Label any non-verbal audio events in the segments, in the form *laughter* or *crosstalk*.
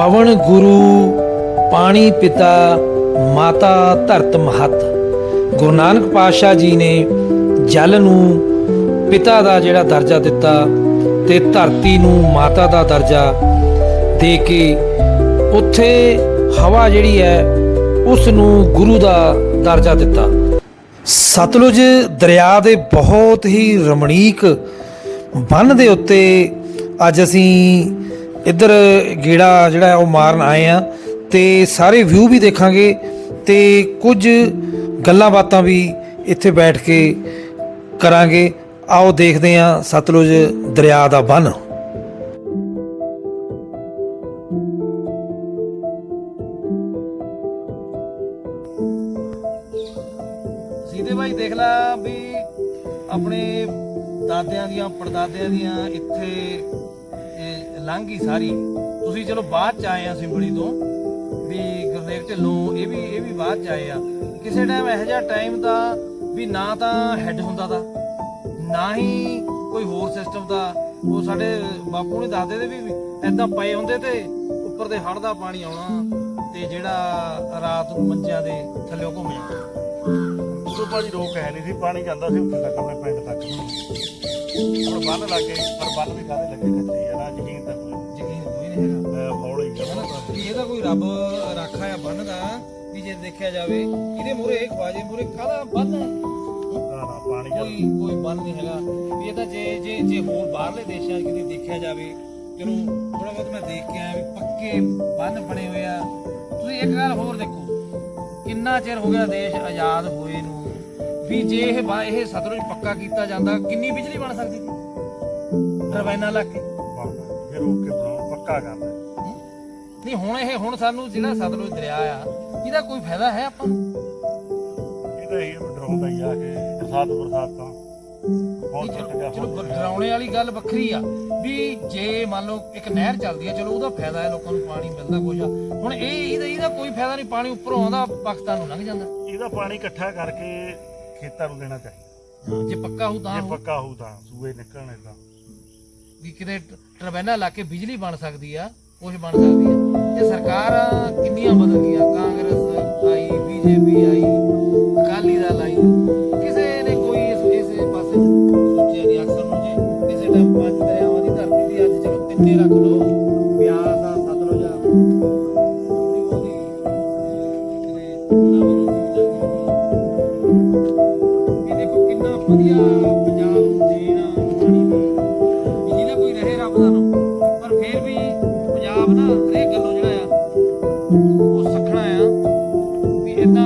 ਪਵਨ ਗੁਰੂ, ਪਾਣੀ ਪਿਤਾ, ਮਾਤਾ ਧਰਤ ਮਹਤ। ਗੁਰੂ ਨਾਨਕ ਪਾਤਸ਼ਾਹ ਜੀ ਨੇ ਜਲ ਨੂੰ ਪਿਤਾ ਦਾ ਜਿਹੜਾ ਦਰਜਾ ਦਿੱਤਾ ਤੇ ਧਰਤੀ ਨੂੰ ਮਾਤਾ ਦਾ ਦਰਜਾ ਦੇ ਕੇ ਉੱਥੇ ਹਵਾ ਜਿਹੜੀ ਹੈ, ਉਸ ਨੂੰ ਗੁਰੂ ਦਾ ਦਰਜਾ ਦਿੱਤਾ। ਸਤਲੁਜ ਦਰਿਆ ਦੇ ਬਹੁਤ ਹੀ ਰਮਣੀਕ ਬੰਨ ਦੇ ਉੱਤੇ ਅੱਜ ਅਸੀਂ ਇੱਧਰ ਗੇੜਾ ਜਿਹੜਾ ਉਹ ਮਾਰਨ ਆਏ ਆ ਤੇ ਸਾਰੇ ਵਿਊ ਵੀ ਦੇਖਾਂਗੇ ਤੇ ਕੁਝ ਗੱਲਾਂ ਬਾਤਾਂ ਵੀ ਇੱਥੇ ਬੈਠ ਕੇ ਕਰਾਂਗੇ। ਆਓ ਦੇਖਦੇ ਆ ਸਤਲੁਜ ਦਰਿਆ ਦਾ ਬੰਨ। ਸੀਦੇ ਭਾਈ, ਦੇਖ ਲੈ ਵੀ ਆਪਣੇ ਦਾਦਿਆਂ ਦੀਆਂ, ਪੜਦਾਦਿਆਂ ਦੀਆਂ ਇੱਥੇ ਇਹ ਲੰਘੀ ਸਾਰੀ। ਤੁਸੀਂ ਚਲੋ ਬਾਅਦ ਚ ਆਏ ਆ ਸਿੰਬਲੀ ਤੋਂ, ਵੀ ਗੁਰਦੇਵ ਢਿੱਲੋਂ, ਇਹ ਵੀ ਇਹ ਵੀ ਬਾਅਦ ਚ ਆਏ ਆ। ਕਿਸੇ ਟਾਈਮ ਇਹੋ ਜਿਹਾ ਟਾਈਮ ਦਾ ਵੀ ਨਾ ਤਾਂ ਹੈੱਡ ਹੁੰਦਾ ਦਾ, ਨਾ ਹੀ ਕੋਈ ਹੋਰ ਸਿਸਟਮ ਦਾ। ਉਹ ਸਾਡੇ ਬਾਪੂ ਨੇ ਦੱਸਦੇ ਤੇ ਵੀ ਐਦਾਂ ਪਏ ਹੁੰਦੇ ਤੇ ਉੱਪਰ ਦੇ ਹੜ ਦਾ ਪਾਣੀ ਆਉਣਾ ਤੇ ਜਿਹੜਾ ਰਾਤ ਨੂੰ ਮੰਜਿਆਂ ਦੇ ਥੱਲੇ ਘੁੰਮ ਜਾਣਾ। ਉਦੋਂ ਭਾਜੀ ਰੋਕ ਹੈ ਨਹੀਂ ਸੀ, ਪਾਣੀ ਜਾਂਦਾ ਸੀ, ਉੱਥੇ ਤੱਕ ਆਪਣੇ ਪਿੰਡ ਤੱਕ। ਹੁਣ ਬੰਨ ਲੱਗੇ ਪਰ ਬੰਨ ਵੀ ਕਾਹਦੇ ਲੱਗੇ ਕੱਚੇ ਆ ਨਾ ਜ਼ਮੀਨ ਤਾਂ ਕੋਈ। ਯਕੀਨ ਕੋਈ ਨਹੀਂ ਹੈਗਾ। ਅਹ ਹੌਲੀ ਆ ਵੀ ਇਹਦਾ ਕੋਈ ਰੱਬ ਰਾਖਾ ਆ ਬੰਨਦਾ ਵੀ ਜੇ ਦੇਖਿਆ ਜਾਵੇ ਇਹਦੇ ਮੂਰੇ ਇਹ ਖਵਾਜੇ ਮੂਰੇ ਕਾਹਦਾ ਬੰਨ ਹੈ? ਨਾ ਨਾ ਪਾਣੀ ਕੋਈ ਜਾਂਦਾ ਕੋਈ ਬੰਨ ਨਹੀਂ ਹੈਗਾ। ਵੀ ਇਹ ਤਾਂ ਜੇ ਜੇ ਜੇ ਹੋਰ ਬਾਹਰਲੇ ਦੇਸ਼ਾਂ 'ਚ ਕਿਤੇ ਦੇਖਿਆ ਜਾਵੇ ਚਲੋ ਥੋੜਾ ਬਹੁਤ ਮੈਂ ਦੇਖ ਕੇ ਆਇਆ ਵੀ ਪੱਕੇ ਬੰਨ ਬਣੇ ਹੋਏ ਆ। ਤੁਸੀਂ ਇੱਕ ਗੱਲ ਹੋਰ ਦੇਖੋ ਕਿੰਨਾ ਚਿਰ ਹੋ ਗਿਆ ਦੇਸ਼ ਆਜ਼ਾਦ ਹੋਏ ਨੂੰ? ਵੀ ਜੇ ਇਹ ਬਾ- ਇਹ ਸਤਲੁਜ ਪੱਕਾ ਕੀਤਾ ਜਾਂਦਾ ਕਿੰਨੀ ਬਿਜਲੀ ਬਣ ਸਕਦੀ? ਸੀ ਟਰਬਾਈਨਾਂ ਲਾ ਕੇ। ਬਣਦਾ ਫਿਰ ਰੋਕ ਕੇ ਬਣਾਓ ਪੱਕਾ ਕਰਦਾ ਨਹੀਂ ਹੁਣ ਇਹ ਹੁਣ ਸਾਨੂੰ ਜਿਹੜਾ ਸਤਲੁਜ ਦਰਿਆ ਆ ਇਹਦਾ ਕੋਈ ਫਾਇਦਾ ਹੈ ਆਪਾਂ ਨੂੰ? ਇਹ ਤਾਂ ਇਹ ਡਰਾਉਂਦਾ ਹੀ ਆ ਕਿ ਬਰਸਾਤ ਬਰਸਾਤ ਤਾਂ। ਬਹੁਤ ਨਹੀਂ, ਟੁੱਟ ਗਿਆ ਚਲੋ ਹੁਣ ਚਲੋ ਡਰਾਉਣੇ ਵਾਲੀ ਗੱਲ ਵੱਖਰੀ ਆ ਵੀ ਜੇ ਮੰਨ ਲਓ ਇੱਕ ਨਹਿਰ ਚੱਲਦੀ ਆ ਚਲੋ ਉਹਦਾ ਫਾਇਦਾ ਹੈ ਲੋਕਾਂ ਨੂੰ ਪਾਣੀ ਮਿਲਦਾ ਕੁਝ ਆ। ਹੁਣ ਇਹ ਇਹਦਾ ਇਹਦਾ ਕੋਈ ਫਾਇਦਾ ਨਹੀਂ ਪਾਣੀ ਉੱਪਰੋਂ ਆਉਂਦਾ ਪਾਕਿਸਤਾਨ ਨੂੰ ਲੰਘ ਜਾਂਦਾ। ਇਹਦਾ ਪਾਣੀ ਇਕੱਠਾ ਕਰਕੇ ਖੇਤਾਂ ਨੂੰ ਦੇਣਾ ਚਾਹੀਦਾ। ਜੇ ਪੱਕਾ ਹੋ ਤਾਂ ਜੇ। ਪੱਕਾ ਹੋਊ ਤਾਂ ਸੂਏ ਨਿਕਲਣੇ ਤਾਂ ਵੀ ਕਿਤੇ ਟ- ਟਰਬਾਈਨਾਂ ਲਾ ਕੇ ਬਿਜਲੀ ਬਣ ਸਕਦੀ ਆ ਕੁਝ ਬਣ ਸਕਦੀ ਆ। ਇਹ ਸਰਕਾਰਾਂ ਕਿੰਨੀਆਂ ਬਦਲ ਗਈਆਂ ਕਾਂਗਰਸ ਆਈ ਬੀਜੇਪੀ ਆਈ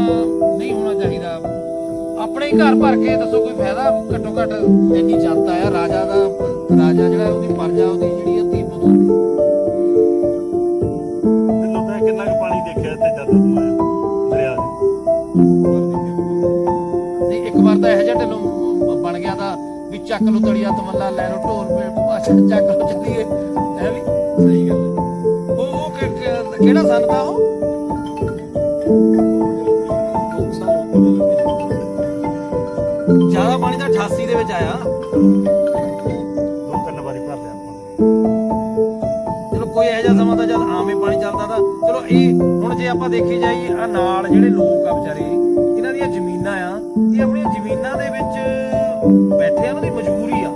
ਨਹੀਂ ਹੋਣਾ ਚਾਹੀਦਾ। ਆਪਣੇ ਹੀ ਘਰ ਭਰ ਕੇ ਦੱਸੋ ਕੋਈ ਫਾਇਦਾ? ਘੱਟੋ ਘੱਟ ਇੰਨੀ ਜਨਤਾ ਆ ਰਾਜਾ ਦਾ ਰਾਜਾ ਜਿਹੜਾ ਉਹਦੀ ਪ੍ਰਜਾ ਉਹਦੀ ਜਿਹੜੀ ਆ ਧੀ ਪੁੱਤ ਹੁੰਦੀ। ਦਿੱਲੋਂ ਤਾਂ ਕਿੰਨਾ ਕੁ ਪਾਣੀ ਦੇਖਿਆ ਜਦ ਤੂੰ ਆਇਆ ਦਰਿਆ ਨਹੀਂ ਇੱਕ ਵਾਰ ਤਾਂ ਇਹੋ ਜਿਹਾ ਢਿੱਲੋਂ ਬਣ ਗਿਆ ਤਾਂ ਵੀ ਚੱਕ ਲੋ ਤੜੀਆ ਤਮੱਲਾ ਲੈ ਲੋ ਢੋਲ ਪੇ ਭਾਸ਼ਾ ਚੱਕ ਲੋ ਚੱਲੀਏ। ਹੈ ਵੀ ਸਹੀ ਗੱਲ ਉਹ ਉਹ ਕਿਹੜਾ ਸੰਨ ਦਾ ਉਹ? 88 ਦੇ ਵਿੱਚ ਆਇਆ। ਦੋ ਤਿੰਨ ਵਾਰੀ ਭਰ ਲਿਆ ਆਪਾਂ ਨੇ। ਚਲੋ ਕੋਈ ਇਹੋ ਜਿਹਾ ਸਮਾਂ ਤਾਂ ਜਦ ਆਮੇ ਪਾਣੀ ਚੱਲਦਾ ਤਾਂ। ਚਲੋ ਇਹ ਹੁਣ ਜੇ ਆਪਾਂ ਦੇਖੀ ਜਾਈ ਆ ਨਾਲ ਜਿਹੜੇ ਲੋਕ ਆ ਵਿਚਾਰੇ ਇਹਨਾਂ ਦੀਆਂ ਜ਼ਮੀਨਾਂ ਆ ਇਹ ਆਪਣੀਆਂ ਜ਼ਮੀਨਾਂ ਦੇ ਵਿੱਚ ਬੈਠੇ ਆ ਉਹਨਾਂ ਦੀ ਮਜਬੂਰੀ ਆ।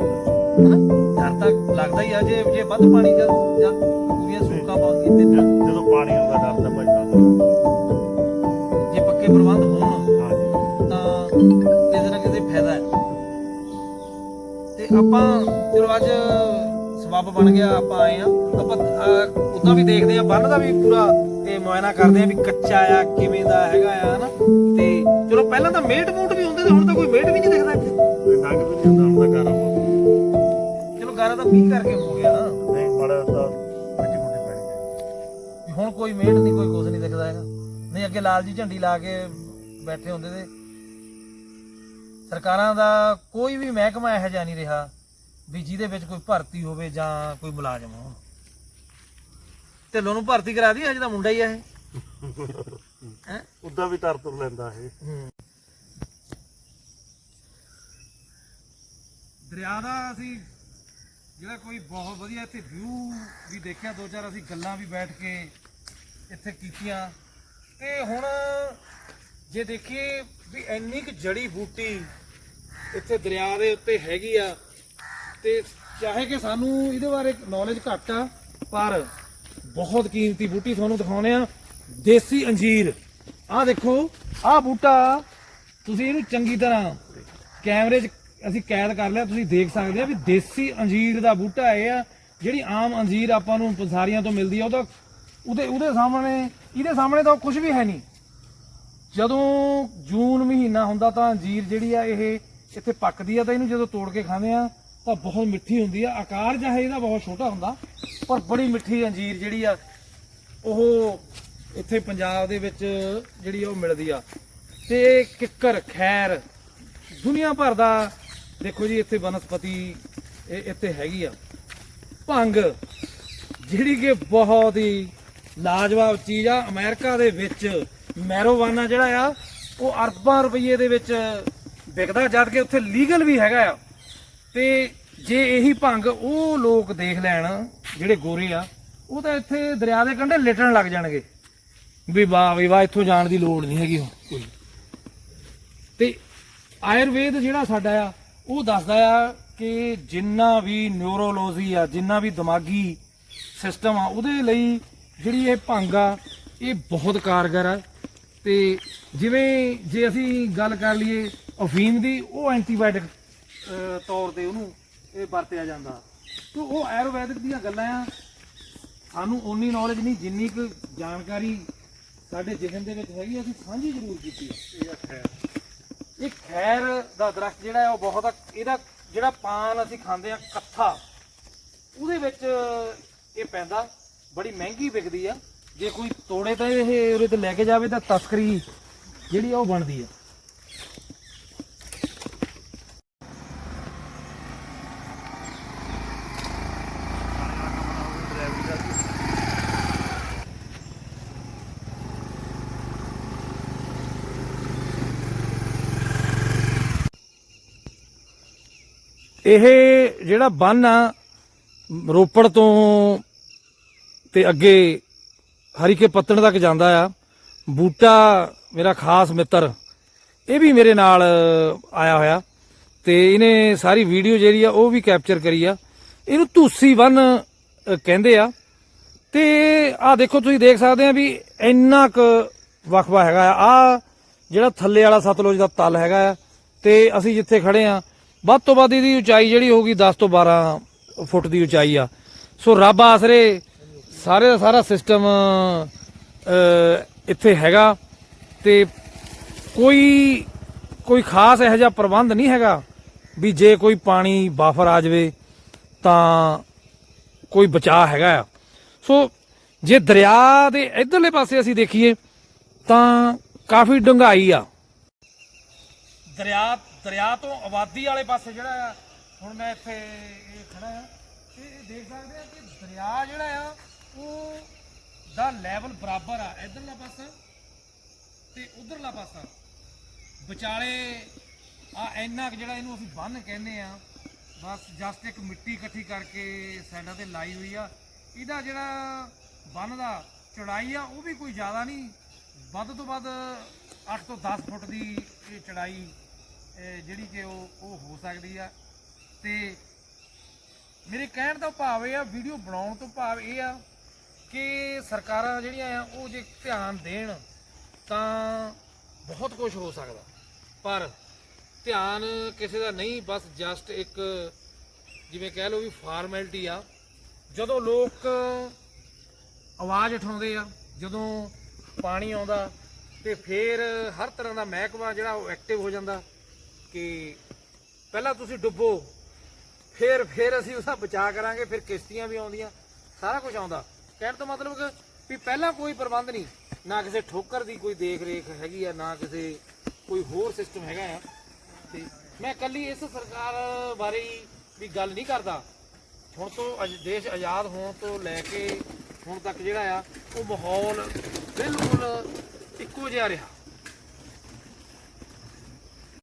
ਹਨਾ? ਡਰ ਤਾਂ ਲੱਗਦਾ ਹੀ ਆ ਜੇ ਜੇ ਵੱਧ ਪਾਣੀ ਜਾਂ ਜਾਂ ਪੂਰੀਆਂ ਸੂਕਾ ਪਾਉਂਦੀ ਤੇ ਆਪਾਂ ਚਲੋ ਅੱਜ ਸਬੱਬ ਬਣ ਗਿਆ ਆਪਾਂ ਆਏ ਆ ਆਪਾਂ ਉਦਾਂ ਵੀ ਦੇਖਦੇ ਆ ਬੰਨ ਦਾ ਵੀ ਪੂਰਾ ਇਹ ਮੁਆਇਨਾ ਕਰਦੇ ਆ ਵੀ ਕੱਚਾ ਆ ਕਿਵੇਂ ਦਾ ਹੈਗਾ ਆ ਹਨਾ। ਤੇ ਚਲੋ ਪਹਿਲਾਂ ਤਾਂ ਮੇਟ ਮੂਟ ਵੀ ਹੁੰਦੇ ਤੇ ਹੁਣ ਤਾਂ ਕੋਈ ਮੇਟ ਵੀ ਨਹੀਂ ਦਿਖਦਾ ਇੱਥੇ। ਵੀ ਨਹੀਂ ਹੁੰਦਾ ਹੁਣ ਤਾਂ। ਚਲੋ ਗਾਰਾ ਤਾਂ ਮੀਂਹ ਕਰਕੇ ਹੋ ਗਿਆ ਨਾ। ਨਹੀਂ ਬੜਾ ਤਾਂ ਮਿੱਟੀ ਮੁੱਟੀ ਚਾਹੀਦੀ ਵੀ ਹੁਣ ਕੋਈ ਮੇਟ ਨਹੀਂ ਕੋਈ ਕੁਝ ਨਹੀਂ ਦਿਖਦਾ ਹੈਗਾ। ਨਹੀਂ ਅੱਗੇ ਲਾਲ ਜੀ ਝੰਡੀ ਲਾ ਕੇ ਬੈਠੇ ਹੁੰਦੇ ਤੇ ਸਰਕਾਰਾਂ ਦਾ ਕੋਈ ਵੀ ਮਹਿਕਮਾ ਇਹੋ ਜਿਹਾ ਨਹੀਂ ਰਿਹਾ ਵੀ ਜਿਹਦੇ ਵਿੱਚ ਕੋਈ ਭਰਤੀ ਹੋਵੇ ਜਾਂ ਕੋਈ ਮੁਲਾਜ਼ਮ ਹੋਣ। ਢਿੱਲੋਂ ਨੂੰ ਭਰਤੀ ਕਰਾ ਦੀ ਅਜੇ ਤਾਂ ਮੁੰਡਾ ਹੀ ਆ ਇਹ। *laughs* ਹੈ? ਉਦਾਂ ਵੀ ਤਰ ਤੁਰ ਲੈਂਦਾ ਇਹ। ਦਰਿਆ ਦਾ ਅਸੀਂ ਜਿਹੜਾ ਕੋਈ ਬਹੁਤ ਵਧੀਆ ਇੱਥੇ ਵਿਊ ਵੀ ਦੇਖਿਆ ਦੋ ਚਾਰ ਅਸੀਂ ਗੱਲਾਂ ਵੀ ਬੈਠ ਕੇ ਇੱਥੇ ਕੀਤੀਆਂ। ਤੇ ਹੁਣ ਜੇ ਦੇਖੀਏ ਵੀ ਇੰਨੀ ਕੁ ਜੜੀ ਬੂਟੀ ਇੱਥੇ ਦਰਿਆ ਦੇ ਉੱਤੇ ਹੈਗੀ ਆ। ਤੇ ਚਾਹੇ ਕਿ ਸਾਨੂੰ ਇਹਦੇ ਬਾਰੇ ਨੌਲੇਜ ਘੱਟ ਆ, ਪਰ ਬਹੁਤ ਕੀਮਤੀ ਬੂਟੀ ਤੁਹਾਨੂੰ ਦਿਖਾਉਣੇ ਆ। ਦੇਸੀ ਅੰਜੀਰ। ਆਹ ਦੇਖੋ, ਆਹ ਬੂਟਾ ਤੁਸੀਂ ਇਹਨੂੰ ਚੰਗੀ ਤਰ੍ਹਾਂ ਕੈਮਰੇ 'ਚ ਅਸੀਂ ਕੈਦ ਕਰ ਲਿਆ, ਤੁਸੀਂ ਦੇਖ ਸਕਦੇ ਆ ਵੀ ਦੇਸੀ ਅੰਜੀਰ ਦਾ ਬੂਟਾ ਇਹ ਆ, ਜਿਹੜੀ ਆਮ ਅੰਜੀਰ ਆਪਾਂ ਨੂੰ ਪਸਾਰੀਆਂ ਤੋਂ ਮਿਲਦੀ ਆ ਉਹਦਾ ਉਹਦੇ ਉਹਦੇ ਸਾਹਮਣੇ, ਇਹਦੇ ਸਾਹਮਣੇ ਤਾਂ ਕੁਝ ਵੀ ਹੈ ਨਹੀਂ। ਜਦੋਂ ਜੂਨ ਮਹੀਨਾ ਹੁੰਦਾ ਤਾਂ ਅੰਜੀਰ ਜਿਹੜੀ ਆ, ਇਹ ਇੱਥੇ ਪੱਕਦੀ ਆ ਤਾਂ ਇਹਨੂੰ ਜਦੋਂ ਤੋੜ ਕੇ ਖਾਂਦੇ ਆ, ਤਾਂ ਬਹੁਤ ਮਿੱਠੀ ਹੁੰਦੀ ਆ। ਆਕਾਰ ਚਾਹੇ ਇਹਦਾ ਬਹੁਤ ਛੋਟਾ ਹੁੰਦਾ, ਪਰ ਬੜੀ ਮਿੱਠੀ ਅੰਜੀਰ ਜਿਹੜੀ ਆ, ਉਹ ਇੱਥੇ ਪੰਜਾਬ ਦੇ ਵਿੱਚ ਜਿਹੜੀ ਆ ਉਹ ਮਿਲਦੀ ਆ। ਤੇ ਕਿੱਕਰ, ਖੈਰ, ਦੁਨੀਆ ਭਰ ਦਾ, ਦੇਖੋ ਜੀ, ਇੱਥੇ ਬਨਸਪਤੀ ਇਹ ਇੱਥੇ ਹੈਗੀ ਆ। ਭੰਗ, ਜਿਹੜੀ ਕਿ ਬਹੁਤ ਹੀ ਲਾਜਵਾਬ ਚੀਜ਼ ਆ। ਅਮਰੀਕਾ ਦੇ ਵਿੱਚ ਮੈਰੋਵਾਨਾ ਜਿਹੜਾ ਆ, ਉਹ ਅਰਬਾਂ ਰੁਪਏ ਦੇ ਵਿੱਚ ਵਿਕਦਾ ਜਦ ਕਿ ਉੱਥੇ ਲੀਗਲ ਵੀ ਹੈਗਾ ਆ। ਤੇ ਜੇ ਇਹੀ ਭੰਗ ਉਹ ਲੋਕ ਦੇਖ ਲੈਣ ਜਿਹੜੇ ਗੋਰੇ ਆ ਉਹ ਤਾਂ ਇੱਥੇ ਦਰਿਆ ਦੇ ਕੰਢੇ ਲਿਟਣ ਲੱਗ ਜਾਣਗੇ। ਵੀ ਵਾਹ ਵੀ ਵਾਹ ਇੱਥੋਂ ਜਾਣ ਦੀ ਲੋੜ ਨਹੀਂ ਹੈਗੀ ਹੁਣ। ਕੋਈ ਤੇ ਆਯੁਰਵੇਦ ਜਿਹੜਾ ਸਾਡਾ ਆ ਉਹ ਦੱਸਦਾ ਆ ਕਿ ਜਿੰਨਾ ਵੀ ਨਿਊਰੋਲੋਜੀ ਆ ਜਿੰਨਾ ਵੀ ਦਿਮਾਗੀ ਸਿਸਟਮ ਆ ਉਹਦੇ ਲਈ ਜਿਹੜੀ ਇਹ ਭੰਗ ਆ ਇਹ ਬਹੁਤ ਕਾਰਗਰ ਆ। ਤੇ ਜਿਵੇਂ ਜੇ ਅਸੀਂ ਗੱਲ ਕਰ ਲਈਏ ਅਫੀਮ ਦੀ ਉਹ ਐਂਟੀਬਾਇਓਟਿਕ ਤੌਰ ਤੇ ਉਹਨੂੰ ਇਹ ਵਰਤਿਆ ਜਾਂਦਾ। ਤੇ ਉਹ ਆਯੁਰਵੈਦਿਕ ਦੀਆਂ ਗੱਲਾਂ ਆ। ਸਾਨੂੰ ਓਨੀ ਨੌਲੇਜ ਨਹੀਂ ਜਿੰਨੀ ਕੁ ਜਾਣਕਾਰੀ ਸਾਡੇ ਜਿਸਮ ਦੇ ਵਿੱਚ ਹੈਗੀ ਅਸੀਂ ਸਾਂਝੀ ਜ਼ਰੂਰ ਕੀਤੀ ਹੈ ਇਹ ਖੈਰ। ਇਹ ਖੈਰ ਦਾ ਦਰਖਤ ਜਿਹੜਾ ਹੈ ਉਹ ਬਹੁਤ ਇਹਦਾ ਜਿਹੜਾ ਪਾਨ ਅਸੀਂ ਖਾਂਦੇ ਆ ਕੱਥਾ ਉਹਦੇ ਵਿੱਚ ਇਹ ਪੈਂਦਾ। ਬੜੀ ਮਹਿੰਗੀ ਵਿਕਦੀ ਆ। ਜੇ ਕੋਈ ਤੋੜੇ ਤਾਂ ਇਹ ਉਹਦੇ ਤੇ ਲੈ ਕੇ ਜਾਵੇ ਤਾਂ ਤਸਕਰੀ ਜਿਹੜੀ ਉਹ ਬਣਦੀ ਆ। ਇਹ ਜਿਹੜਾ ਬੰਨ ਆ, ਰੋਪੜ ਤੋਂ ਤੇ ਅੱਗੇ ਹਰੀਕੇ ਪੱਤਣ ਤੱਕ ਜਾਂਦਾ ਆ, ਬੂਟਾ ਮੇਰਾ ਖਾਸ ਮਿੱਤਰ, ਇਹ ਵੀ ਮੇਰੇ ਨਾਲ ਆਇਆ ਹੋਇਆ ਤੇ ਇਹਨੇ ਸਾਰੀ ਵੀਡੀਓ ਜਿਹੜੀ ਆ, ਉਹ ਵੀ ਕੈਪਚਰ ਕਰੀ ਆ। ਇਹਨੂੰ ਧੂਸੀ ਬੰਨ ਕਹਿੰਦੇ ਆ। ਤੇ ਆ ਦੇਖੋ, ਤੁਸੀਂ ਦੇਖ ਸਕਦੇ ਆ ਵੀ ਇੰਨਾ ਕੁ ਵਕਫਾ ਹੈਗਾ ਆ। ਆ ਜਿਹੜਾ ਥੱਲੇ ਵਾਲਾ ਸਤਲੁਜ ਦਾ ਤਲ ਹੈਗਾ ਆ, ਤੇ ਅਸੀਂ ਜਿੱਥੇ ਖੜੇ ਆ ਵੱਧ ਤੋਂ ਵੱਧ ਇਹਦੀ ਉਚਾਈ ਜਿਹੜੀ ਹੋਊਗੀ 10 ਤੋਂ 12 ਫੁੱਟ ਦੀ ਉਚਾਈ ਆ। ਸੋ ਰੱਬ ਆਸਰੇ ਸਾਰੇ ਦਾ ਸਾਰਾ ਸਿਸਟਮ ਇੱਥੇ ਹੈਗਾ ਤੇ ਕੋਈ ਕੋਈ ਖਾਸ ਇਹੋ ਜਿਹਾ ਪ੍ਰਬੰਧ ਨਹੀਂ ਹੈਗਾ ਵੀ ਜੇ ਕੋਈ ਪਾਣੀ ਬਾਫਰ ਆ ਜਾਵੇ ਤਾਂ ਕੋਈ ਬਚਾਅ ਹੈਗਾ ਆ। ਸੋ ਜੇ ਦਰਿਆ ਦੇ ਇਧਰਲੇ ਪਾਸੇ ਅਸੀਂ ਦੇਖੀਏ ਤਾਂ ਕਾਫੀ ਡੂੰਘਾਈ ਆ। ਦਰਿਆ ਦਰਿਆ ਤੋਂ ਆਬਾਦੀ ਵਾਲੇ ਪਾਸੇ ਜਿਹੜਾ ਆ, ਹੁਣ ਮੈਂ ਇੱਥੇ ਇਹ ਖੜਾ ਆ ਤੇ ਇਹ ਦੇਖ ਸਕਦੇ ਆ ਕਿ ਦਰਿਆ ਜਿਹੜਾ ਆ, ਉਹ ਦਾ ਲੈਵਲ ਬਰਾਬਰ ਆ, ਇਧਰਲਾ ਪਾਸਾ ਤੇ ਉਧਰਲਾ ਪਾਸਾ। ਵਿਚਾਲੇ ਆ ਇੰਨਾ ਕੁ ਜਿਹੜਾ ਇਹਨੂੰ ਅਸੀਂ ਬੰਨ ਕਹਿੰਦੇ ਆ, ਬਸ ਜਸਟ ਇੱਕ ਮਿੱਟੀ ਇਕੱਠੀ ਕਰਕੇ ਸਾਈਡਾਂ ਤੇ ਲਾਈ ਹੋਈ ਆ। ਇਹਦਾ ਜਿਹੜਾ ਬੰਨ ਦਾ ਚੌੜਾਈ ਆ, ਉਹ ਵੀ ਕੋਈ ਜ਼ਿਆਦਾ ਨਹੀਂ। ਵੱਧ ਤੋਂ ਵੱਧ 8 ਤੋਂ 10 ਫੁੱਟ ਦੀ ਇਹ ਚੜਾਈ ਜਿਹੜੀ ਕਿ ਉਹ ਉਹ ਹੋ ਸਕਦੀ ਆ। ਤੇ ਮੇਰੇ ਕਹਿਣ ਦਾ ਭਾਵ ਇਹ ਆ ਵੀਡੀਓ ਬਣਾਉਣ ਤੋਂ ਭਾਵ ਇਹ ਆ ਕਿ ਸਰਕਾਰਾਂ ਜਿਹੜੀਆਂ ਆ, ਉਹ ਜੇ ਧਿਆਨ ਦੇਣ ਤਾਂ ਬਹੁਤ ਕੁਝ ਹੋ ਸਕਦਾ। ਪਰ ਧਿਆਨ ਕਿਸੇ ਦਾ ਨਹੀਂ, ਬਸ ਜਸਟ ਇੱਕ ਜਿਵੇਂ ਕਹਿ ਲਓ ਵੀ ਫਾਰਮੈਲਿਟੀ ਆ। ਜਦੋਂ ਲੋਕ ਆਵਾਜ਼ ਉਠਾਉਂਦੇ ਆ, ਜਦੋਂ ਪਾਣੀ ਆਉਂਦਾ ਤੇ ਫਿਰ ਹਰ ਤਰ੍ਹਾਂ ਦਾ ਮਹਿਕਮਾ ਜਿਹੜਾ ਉਹ ਐਕਟਿਵ ਹੋ ਜਾਂਦਾ। ਕਿ ਪਹਿਲਾਂ ਤੁਸੀਂ ਡੁੱਬੋ, ਫਿਰ ਫਿਰ ਅਸੀਂ ਉਹਦਾ ਬਚਾਅ ਕਰਾਂਗੇ, ਫਿਰ ਕਿਸ਼ਤੀਆਂ ਵੀ ਆਉਂਦੀਆਂ, ਸਾਰਾ ਕੁਝ ਆਉਂਦਾ। ਕਹਿਣ ਤੋਂ ਮਤਲਬ ਕਿ ਵੀ ਪਹਿਲਾਂ ਕੋਈ ਪ੍ਰਬੰਧ ਨਹੀਂ, ਨਾ ਕਿਸੇ ਠੋਕਰ ਦੀ ਕੋਈ ਦੇਖ ਰੇਖ ਹੈਗੀ ਆ, ਨਾ ਕਿਸੇ ਕੋਈ ਹੋਰ ਸਿਸਟਮ ਹੈਗਾ ਆ। ਤੇ ਮੈਂ ਕੱਲੀ ਇਸ ਸਰਕਾਰ ਬਾਰੇ ਵੀ ਗੱਲ ਨਹੀਂ ਕਰਦਾ। ਹੁਣ ਤੋਂ ਅਜ, ਦੇਸ਼ ਆਜ਼ਾਦ ਹੋਣ ਤੋਂ ਲੈ ਕੇ ਹੁਣ ਤੱਕ ਜਿਹੜਾ ਆ, ਉਹ ਮਾਹੌਲ ਬਿਲਕੁਲ ਇੱਕੋ ਜਿਹਾ ਰਿਹਾ।